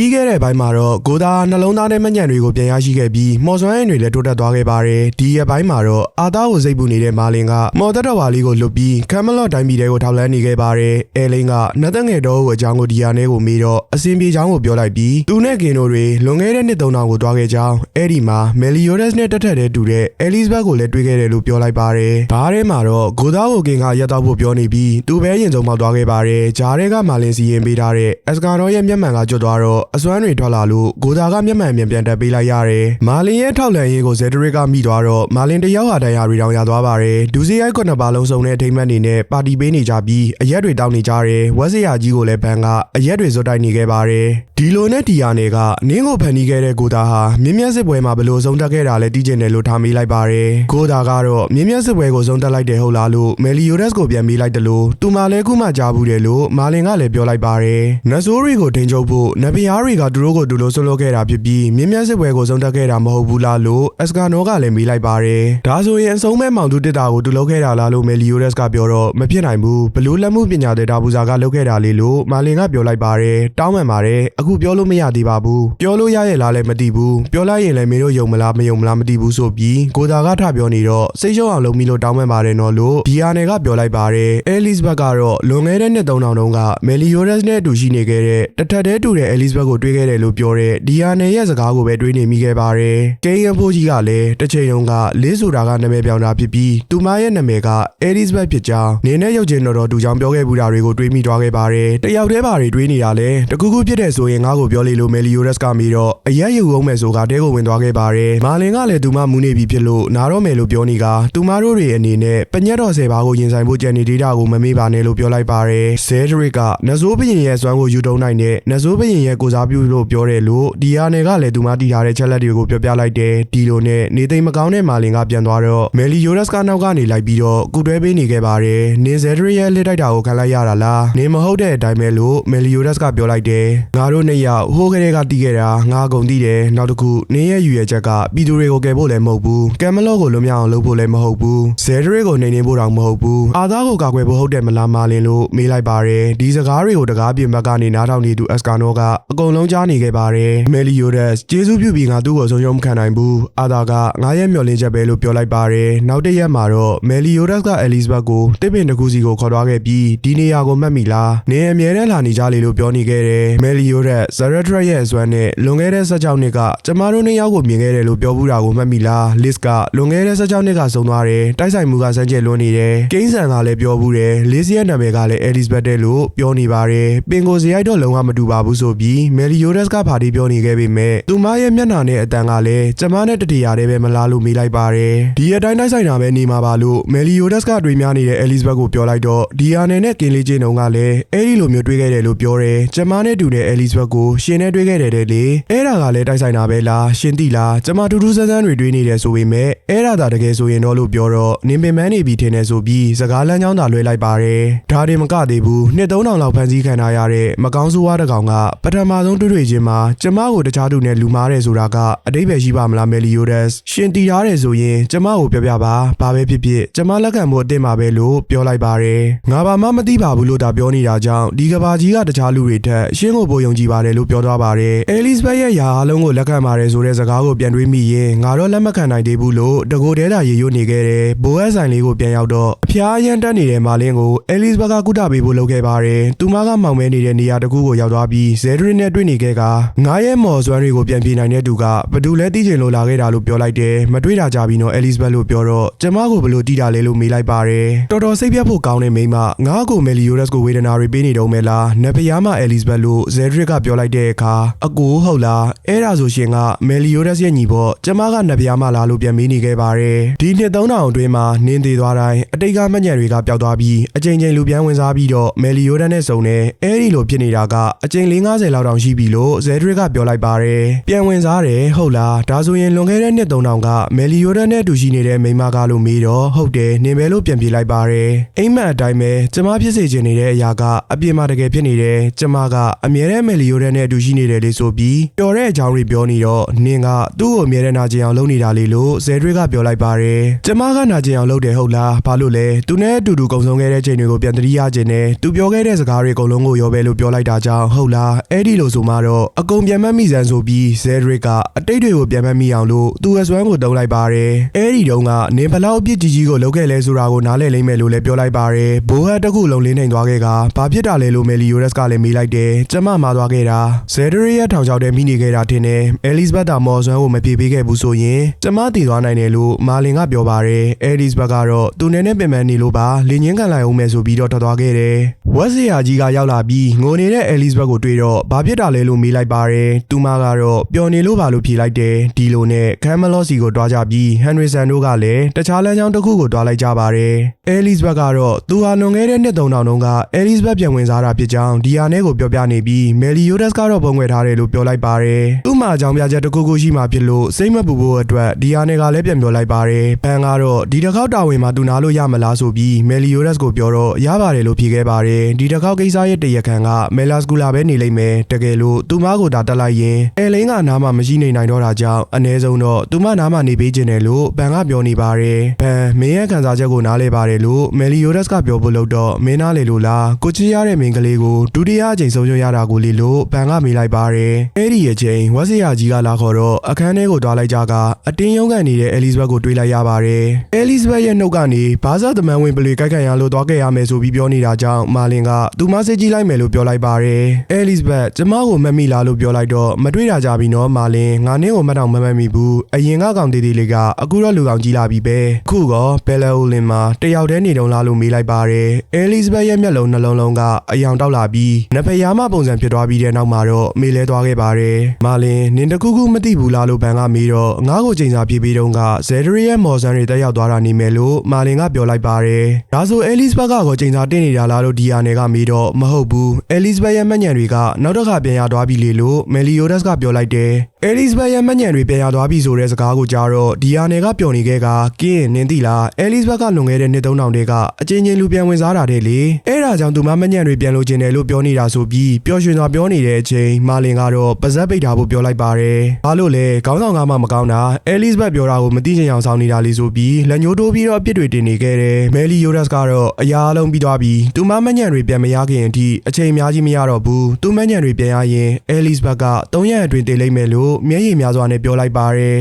ပြီးခဲ့တဲ့ဘိုင်းမှာတော့ဂိုဒါနှလုံးသားနဲ့မညံတွေကိုပြန်ရရှိခဲ့ပြီးမော်စွမ်းရင်တွေလည်းတိုးတက်သွားခဲ့ပါတယ်ဒီရက်ပိုင်းမှာတော့အာသားကိုစိတ်ပူနေတဲ့မာလင်ကမော်သက်တော်ဝါလေးကိုလွတ်ပြီးကမ်မလော့တိုင်းပြည်တွေကိုထောက်လန်းနေခဲ့ပါတယ်အဲလင်းကနတ်သက်ငယ်တော်ကိုအကြောင်းကိုဒီယာနဲ့ကိုမေးတော့အစင်ပြေချောင်းကိုပြောလိုက်ပြီးသူနဲ့ကင်တို့တွေလွန်ခဲ့တဲ့နှစ်3000ကိုတွားခဲ့ကြောင်းအဲ့ဒီမှာမယ်လီယိုဒက်စ်နဲ့တက်ထက်တဲ့တူတဲ့အဲလီဇဘတ်ကိုလည်းတွေ့ခဲ့တယ်လို့ပြောလိုက်ပါတယ်ဘားထဲမှာတော့ဂိုသားကိုကင်ကရက်တော့ဖို့ပြောနေပြီးသူပဲရင်ဆုံးပေါက်သွားခဲ့ပါတယ်ဂျားတွေကမာလင်စီရင်ပေးထားတဲ့အစကာတော်ရဲ့မျက်မှန်ကကျွတ်သွားတော့အစွမ်းတွေထွက်လာလို့ဂိုသားကမျက်မှန်ပြန်ပြန်တက်ပေးလိုက်ရတယ်မာလင်ရဲ့ထောက်လန်ရေးကိုဇက်ဒရစ်ကမိသွားတော့မာလင်တယောက်ဟာတရားရီတောင်ရသွားပါတယ်ဒူစီရိုက်ခုနှစ်ပါလုံးစုံတဲ့အထိမ့်မှတ်နေနဲ့ပါတီပေးနေကြပြီးအရက်တွေတောင်းနေကြတယ်ဝက်စရာကြီးကိုလည်းဘန်ကအရက်တွေဇွတ်တိုက်နေခဲ့ပါတယ်ဒီလိုနဲ့ဒီယာနယ်ကနင်းကိုဖန်တီးခဲ့တဲ့ဂိုသားဟာမြင်းမြတ်စစ်ပွဲမှာဘယ်လိုဆုံးတက်ခဲ့တာလဲတီးကျင်တယ်လို့ထားမေးလိုက်ပါတယ်ဂိုသားကတော့မြင်းမြတ်စစ်ပွဲကိုဆုံးတက်လိုက်တယ်ဟုတ်လားလို့မယ်လီယိုဒက်စ်ကိုပြန်မေးလိုက်တယ်လို့သူမှလည်းခုမှကြားဘူးတယ်လို့မာလင်ကလည်းပြောလိုက်ပါတယ်နတ်ဆိုးတွေကိုတင်ချုပ်ဖို့နတ်ဖျားတွေကသူတို့ကိုသူလိုဆွလို့ခဲ့တာဖြစ်ပြီးမြင်းမြတ်စစ်ပွဲကိုဆုံးတက်ခဲ့တာမဟုတ်ဘူးလားလို့အစကာနောကလည်းမေးလိုက်ပါတယ်ဒါဆိုရင်အဆုံးမဲ့မောင်သူတစ်တာကိုသူလုပ်ခဲ့တာလားလို့မယ်လီယိုဒက်စ်ကပြောတော့မဖြစ်နိုင်ဘူးဘလို့လက်မှုပညာတဲ့ဒါဘူဇာကလုပ်ခဲ့တာလေလို့မာလင်ကပြောလိုက်ပါတယ်တောင်းပန်ပါတယ်အခုပြောလို့မရသေးပါဘူးပြောလို့ရရဲ့လားလည်းမသိဘူးပြောလိုက်ရင်လည်းမင်းတို့ယုံမလားမယုံမလားမသိဘူးဆိုပြီးကိုသာကထပြောနေတော့စိတ်ရှုပ်အောင်လုပ်မိလို့တောင်းပန်ပါတယ်နော်လို့ဒီယာနယ်ကပြောလိုက်ပါတယ်အဲလစ်ဘတ်ကတော့လွန်ခဲ့တဲ့နှစ်3000တုန်းကမယ်လီယိုဒက်စ်နဲ့အတူရှိနေခဲ့တဲ့တထက်တည်းတူတဲ့အဲလစ်ဘတ်ကိုတွေ့ခဲ့တယ်လို့ပြောတဲ့ဒီယာနယ်ရဲ့စကားကိုပဲတွေးနေမိခဲ့ပါတယ်ကိန်းရဖိုးကြီးကလည်းတစ်ချိန်တုန်းကလေးဆိုတာကနာမည်ပြောင်းတာဖြစ်ပြီးသူမရဲ့နာမည်ကအဲလစ်ဘတ်ဖြစ်ကြောင်းနင်းနဲ့ရုပ်ချင်းတော်တော်တူကြောင်ပြောခဲ့ဘူးတာတွေကိုတွေးမိသွားခဲ့ပါတယ်တယောက်တည်းပါတွေတွေးနေတာလဲတခုခုဖြစ်တဲ့ဆိုရင်ငါ့ကိုပြောလေလို့မယ်လီယိုဒက်စ်ကမီတော့အရက်ယူအောင်မယ်ဆိုကတဲကိုဝင်သွားခဲ့ပါတယ်မာလင်ကလည်းသူမမူနေပြီဖြစ်လို့နားတော့မယ်လို့ပြောနေကသူမတို့တွေအနေနဲ့ပညက်တော်ဆယ်ပါးကိုရင်ဆိုင်ဖို့ကြံနေဒေတာကိုမမေ့ပါနဲ့လို့ပြောလိုက်ပါတယ်ဇဲဒရစ်ကနဇိုးဘရင်ရဲ့စွမ်းကိုယူတုံးနိုင်တဲ့နဇိုးဘရင်ရဲ့ကိုစားပြုလို့ပြောတယ်လို့ဒီယာနယ်ကလည်းသူမတီးထားတဲ့ချက်လက်တွေကိုပြောပြလိုက်တယ်ဒီလိုနဲ့နေသိမ်မကောင်းတဲ့မာလင်ကပြန်သွားတော့မယ်လီယိုဒက်စ်ကနောက်ကနေလိုက်ပြီးတော့ကုတွဲပေးနေခဲ့ပါတယ်နေဇဲဒရစ်ရဲ့လက်တိုက်တာကိုခံလိုက်ရတာလားနေမဟုတ်တဲ့အတိုင်းပဲလို့မယ်လီယိုဒက်စ်ကပြောလိုက်တယ်ငါတို့နှစ်ယောက်ဟိုးကလေးကတီးခဲ့တာငါကုန်တီးတယ်နောက်တစ်ခုနင်းရဲ့ယူရဲ့ချက်ကပြည်သူတွေကိုကယ်ဖို့လည်းမဟုတ်ဘူးကမ်မလော့ကိုလွတ်မြောက်အောင်လုပ်ဖို့လည်းမဟုတ်ဘူးဇဲဒရစ်ကိုနေနေဖို့တောင်မဟုတ်ဘူးအာသားကိုကာကွယ်ဖို့ဟုတ်တယ်မလားမာလင်လို့မေးလိုက်ပါတယ်ဒီစကားတွေကိုတကားပြင်ဘက်ကနေနားထောင်နေသူအက်စကာနိုကအကုန်လုံးကြားနေခဲ့ပါတယ်မယ်လီယိုဒက်စ်ကျေးဇူးပြုပြီးငါသူ့ကိုဆုံးရှုံးမခံနိုင်ဘူးအာသားကငါရဲ့မျှော်လင့်ချက်ပဲလို့ပြောလိုက်ပါတယ်နောက်တစ်ရက်မှာတော့မယ်လီယိုဒက်စ်ကအဲလစ်ဘတ်ကိုတစ်ပင်တစ်ခုစီကိုခေါ်သွားခဲ့ပြီးဒီနေရာကိုမှတ်မိလားနေအမြဲတမ်းလာနေကြလေလို့ပြောနေခဲ့တယ်မယ်လီယိုဒက်ဇရက်ဒရက်ရဲ့အစွမ်းနဲ့လွန်ခဲ့တဲ့16နှစ်ကကျမတို့နှစ်ယောက်ကိုမြင်ခဲ့တယ်လို့ပြောဘူးတာကိုမှတ်မိလားလစ်ကလွန်ခဲ့တဲ့16နှစ်ကဆုံးသွားတယ်တိုက်ဆိုင်မှုကစမ်းကြဲလွန်းနေတယ်ကိန်းဆန်ကလည်းပြောဘူးတယ်လစ်ရဲ့နာမည်ကလည်းအဲလစ်ဘတ်တဲ့လို့ပြောနေပါတယ်ပင်ကိုစရိုက်တော့လုံးဝမတူပါဘူးဆိုပြီးမယ်လီယိုဒက်စ်ကဖာတီပြောနေခဲ့ပေမဲ့သူမရဲ့မျက်နှာနဲ့အတန်ကလည်းကျမနဲ့တတိယတည်းပဲမလားလို့မေးလိုက်ပါတယ်ဒီအတိုင်းတိုက်ဆိုင်တာပဲနေမှာပါလို့မယ်လီယိုဒက်စ်ကတွေးများနေတဲ့အဲလစ်ဘတ်ကိုပြောလိုက်တော့ဒီယာနယ်နဲ့ကင်းလေးချင်းတုံးကလည်းအဲဒီလိုမျိုးတွေးခဲ့တယ်လို့ပြောတယ်ကျမနဲ့တူတဲ့အဲလစ်ဘတ်ကိုရှင်နဲ့တွေးခဲ့တယ်တဲ့လေအဲ့ဒါကလည်းတိုက်ဆိုင်တာပဲလားရှင်တိလားကျမတူတူဆန်းဆန်းတွေတွေးနေတယ်ဆိုပေမဲ့အဲ့ဒါသာတကယ်ဆိုရင်တော့လို့ပြောတော့နင်ပင်မန်းနေပြီထင်တယ်ဆိုပြီးစကားလမ်းကြောင်းသာလွှဲလိုက်ပါတယ်ဒါတင်မကသေးဘူးနှစ်3000လောက်ဖန်ဆီးခံထားရတဲ့မကောင်းဆိုးဝါးတစ်ကောင်ကပထမဆုံးတွေ့တွေ့ချင်းမှာကျမကိုတခြားသူနဲ့လူမားတယ်ဆိုတာကအတိတ်ပဲရှိပါမလားမယ်လီယိုဒက်စ်ရှင်တီထားတယ်ဆိုရင်ကျမကိုပြောပြပါဘာပဲဖြစ်ဖြစ်ကျမလက်ခံဖို့အသင့်ပါပဲလို့ပြောလိုက်ပါတယ်ငါဘာမှမသိပါဘူးလို့ဒါပြောနေတာကြောင့်ဒီကဘာကြီးကတခြားလူတွေထက်ရှင်းကိုပိုယုံကြည်ပါတယ်လို့ပြောသွားပါတယ်အဲလစ်ဘတ်ရဲ့ယာအားလုံးကိုလက်ခံပါတယ်ဆိုတဲ့စကားကိုပြန်တွေးမိရင်ငါတော့လက်မခံနိုင်သေးဘူးလို့တကိုယ်တည်းသာရေရွတ်နေခဲ့တယ်ဘိုးအဆိုင်လေးကိုပြန်ရောက်တော့အဖျားရမ်းတက်နေတဲ့မာလင်းကိုအဲလစ်ဘတ်ကကုတပေးဖို့လုပ်ခဲ့ပါတယ်သူမကမောင်မဲနေတဲ့နေရာတစ်ခုကိုရောက်သွားပြီးဇဲဒရစ်နဲ့တွေ့နေခဲ့ကငါရဲ့မော်စွမ်းတွေကိုပြန်ပြေးနိုင်တဲ့သူကဘသူလဲသိချင်လို့လာခဲ့တာလို့ပြောလိုက်တယ်မတွေ့တာကြပြီးတော့အဲလစ်ဘတ်လို့ပြောတော့ကျမကိုဘလို့တီးတာလဲလို့မေးလိုက်ပါတယ်တော်တော်စိတ်ပြတ်ဖို့ကောင်းတဲ့မိန်းမငါ့ကိုမယ်လီယိုဒက်စ်ကိုဝေဒနာတွေပေးနေတော့မဲလားနဖျားမအဲလစ်ဘတ်လို့ဇဲဒရစ်ကပြောလိုက်တဲ့အခါအကိုဟုတ်လားအဲ့ဒါဆိုရှင်ကမယ်လီယိုဒက်စ်ရဲ့ညီပေါ့ကျမကနဖျားမလားလို့ပြန်မေးနေခဲ့ပါတယ်ဒီနှစ်3000အတွင်းမှာနင်းသေးသွားတိုင်းအတိတ်ကမှတ်ညံတွေကပျောက်သွားပြီးအချိန်ချင်းလူပြန်ဝင်စားပြီးတော့မယ်လီယိုဒက်နဲ့စုံတယ်အဲ့ဒီလိုဖြစ်နေတာကအချိန်50လောက်တောင်ရှိပြီလို့ဇဲဒရစ်ကပြောလိုက်ပါတယ်ပြန်ဝင်စားတယ်ဟုတ်လားဒါဆိုရင်လွန်ခဲ့တဲ့နှစ်3000ကမယ်လီယိုဒက်နဲ့အတူရှိနေတဲ့မိန်းမကလို့မေးတော့ဟုတ်တယ်နင်ပဲလို့ပြန်ပြေးလိုက်ပါတယ်အိမ်မက်အတိုင်းပဲကျမဖြစ်စေချင်နေတဲ့အရာကအပြင်မှာတကယ်ဖြစ်နေတယ်ကျမကအမြဲတမ်းမယ်လီယိုဒက်နဲ့အတူရှိနေတယ်လေဆိုပြီးပျော်တဲ့အကြောင်းတွေပြောနေတော့နင်ကသူ့ကိုအမြဲတမ်းနာကျင်အောင်လုပ်နေတာလေလို့ဇဲဒရစ်ကပြောလိုက်ပါတယ်ကျမကနာကျင်အောင်လုပ်တယ်ဟုတ်လားဘာလို့လဲသူနဲ့အတူတူကုံဆုံးခဲ့တဲ့ချိန်တွေကိုပြန်သတိရခြင်းနဲ့သူပြောခဲ့တဲ့စကားတွေအကုန်လုံးကိုရောပဲလို့ပြောလိုက်တာကြောင့်ဟုတ်လားအဲ့ဒီလိုလို့ဆိုမှတော့အကုန်ပြန်မတ်မိစံဆိုပြီးဇဲဒရစ်ကအတိတ်တွေကိုပြန်မတ်မိအောင်လို့သူ့အစွမ်းကိုတုံးလိုက်ပါတယ်အဲ့ဒီတုန်းကနင်ဘလောက်အပြစ်ကြီးကြီးကိုလုပ်ခဲ့လဲဆိုတာကိုနားလည်လိမ့်မယ်လို့လည်းပြောလိုက်ပါတယ်ဘိုးဟတ်တစ်ခုလုံးလင်းနိုင်သွားခဲ့ကဘာဖြစ်တာလဲလို့မယ်လီယိုရက်စ်ကလည်းမေးလိုက်တယ်ကျမမှာသွားခဲ့တာဇဲဒရစ်ရဲ့ထောင်ချောက်ထဲမိနေခဲ့တာထင်တယ်အဲလစ်ဘတ်တာမော်ဆွမ်းကိုမပြေပေးခဲ့ဘူးဆိုရင်ကျမတည်သွားနိုင်တယ်လို့မာလင်ကပြောပါတယ်အဲလစ်ဘတ်ကတော့သူနဲ့နဲ့ပင်ပန်းနေလို့ပါလင်းချင်းကန်လိုက်အောင်မယ်ဆိုပြီးတော့ထွက်သွားခဲ့တယ်ဝက်စီယာကြီးကရောက်လာပြီးငိုနေတဲ့အဲလစ်ဘတ်ကိုတွေ့တော့ဘာဖြစ်တာလဲလို့မေးလိုက်ပါတယ်သူမကတော့ပျော်နေလို့ပါလို့ဖြေလိုက်တယ်ဒီလိုနဲ့ကမ်မလော့စီကိုတွားကြပြီးဟန်နရီဆန်တို့ကလည်းတခြားလမ်းကြောင်းတစ်ခုကိုတွားလိုက်ကြပါတယ်အဲလစ်ဘတ်ကတော့သူဟာလွန်ခဲ့တဲ့နှစ်သုံးတောင်တုန်းကအဲလစ်ဘတ်ပြန်ဝင်စားတာဖြစ်ကြောင်းဒီယာနဲ့ကိုပြောပြနေပြီးမယ်လီယိုဒက်စ်ကတော့ပုံွယ်ထားတယ်လို့ပြောလိုက်ပါတယ်သူ့မှာအကြောင်းပြချက်တစ်ခုခုရှိမှဖြစ်လို့စိတ်မပူဖို့အတွက်ဒီယာနဲ့ကလည်းပြန်ပြောလိုက်ပါတယ်ဘန်ကတော့ဒီတစ်ခေါက်တာဝန်မှာသူနာလို့ရမလားဆိုပြီးမယ်လီယိုဒက်စ်ကိုပြောတော့ရပါတယ်လို့ဖြေခဲ့ပါတယ်ဒီတစ်ခေါက်ကိစ္စရဲ့တရခံကမယ်လာစကူလာပဲနေလိမ့်မယ်တကယ်လို့သူမကိုဒါတက်လိုက်ရင်အဲလင်းကနားမှာမရှိနေနိုင်တော့တာကြောင့်အ ਨੇ ဆုံးတော့သူမနားမှာနေပေးခြင်းတယ်လို့ဘန်ကပြောနေပါတယ်ဘန်မင်းရဲ့ခံစားချက်ကိုနားလဲပါတယ်လို့မယ်လီယိုဒက်စ်ကပြောဖို့လို့တော့မင်းနားလေလို့လားကိုချစ်ရတဲ့မင်းကလေးကိုဒုတိယအကြိမ်ဆုံးရှုံးရတာကိုလေလို့ဘန်ကမေးလိုက်ပါတယ်အဲ့ဒီအချိန်ဝက်စရာကြီးကလာခေါ်တော့အခန်းထဲကိုတွားလိုက်ကြကအတင်းရုံးကန်နေတဲ့အဲလစ်ဘတ်ကိုတွေးလိုက်ရပါတယ်အဲလစ်ဘတ်ရဲ့နှုတ်ကနေဘာသာသမန်ဝင်ပလေကြိုက်ခံရလို့တွားခဲ့ရမယ်ဆိုပြီးပြောနေတာကြောင့်မာလင်ကသူမစစ်ကြည့်လိုက်မယ်လို့ပြောလိုက်ပါတယ်အဲလစ်ဘတ်ကျမကိုမတ်မိလားလို့ပြောလိုက်တော့မတွေ့တာကြပြီနော်မာလင်ငါနင်းကိုမတ်တော့မမတ်မိဘူးအရင်ကကောင်တေးသေးလေးကအခုတော့လူကောင်ကြီးလာပြီပဲခုကောဘယ်လဲအိုလင်မှာတယောက်တည်းနေတုံးလားလို့မေးလိုက်ပါတယ်အဲလစ်ဘတ်ရဲ့မျက်လုံးနှလုံးလုံးကအယောင်တောက်လာပြီးနဖယားမပုံစံဖြစ်သွားပြီးတဲ့နောက်မှာတော့မေးလဲသွားခဲ့ပါတယ်မာလင်နင်တခုခုမသိဘူးလားလို့ဘန်ကမေးတော့ငါ့ကိုချိန်စာပြေးပြီးတော့ကဇယ်ဒရီရဲ့မော်ဆန်တွေတက်ရောက်သွားတာနေမယ်လို့မာလင်ကပြောလိုက်ပါတယ်ဒါဆိုအဲလစ်ဘတ်ကကိုချိန်စာတင်နေတာလားလို့ဒီယာနယ်ကမေးတော့မဟုတ်ဘူးအဲလစ်ဘတ်ရဲ့မှတ်ညံတွေကနောက်တစ်ခါပြန်ရသွားပြီလေလို့မယ်လီယိုဒက်စ်ကပြောလိုက်တယ် အဲလစ်ဘတ်ရဲ့မှတ်ညံတွေပြန်ရသွားပြီဆိုတဲ့စကားကိုကြားတော့ဒီယာနယ်ကပျော်နေခဲ့ကကင်းနင်သိလားအဲလစ်ဘတ်ကလွန်ခဲ့တဲ့နှစ်သုံးတောင်တည်းကအချင်းချင်းလူပြန်ဝင်စားတာတဲ့လေအဲ့ဒါကြောင့်သူမမှတ်ညံတွေပြန်လို့ခြင်းတယ်လို့ပြောနေတာဆိုပြီးပျော်ရွှင်စွာပြောနေတဲ့အချိန်မာလင်ကတော့ပါဇက်ပိတ်တာဖို့ပြောလိုက်ပါတယ်ဘာလို့လဲခေါင်းဆောင်ကမှမကောင်းတာအဲလစ်ဘတ်ပြောတာကိုမသိချင်အောင်ဆောင်နေတာလေးဆိုပြီးလက်ညှိုးတိုးပြီးတော့အပြစ်တွေတင်နေခဲ့တယ်မယ်လီယိုဒက်စ်ကတော့အရာအလုံးပြီးသွားပြီးသူမမှတ်ညံတွေပြန်မရခင်အထိအချိန်အများကြီးမရတော့ဘူးသူမှတ်ညံတွေပြန်ရရင်အဲလစ်ဘတ်က၃ရက်အတွင်းတည်လိမ့်မယ်လို့မျက်ရည်များစွာနဲ့ပြောလိုက်ပါတယ်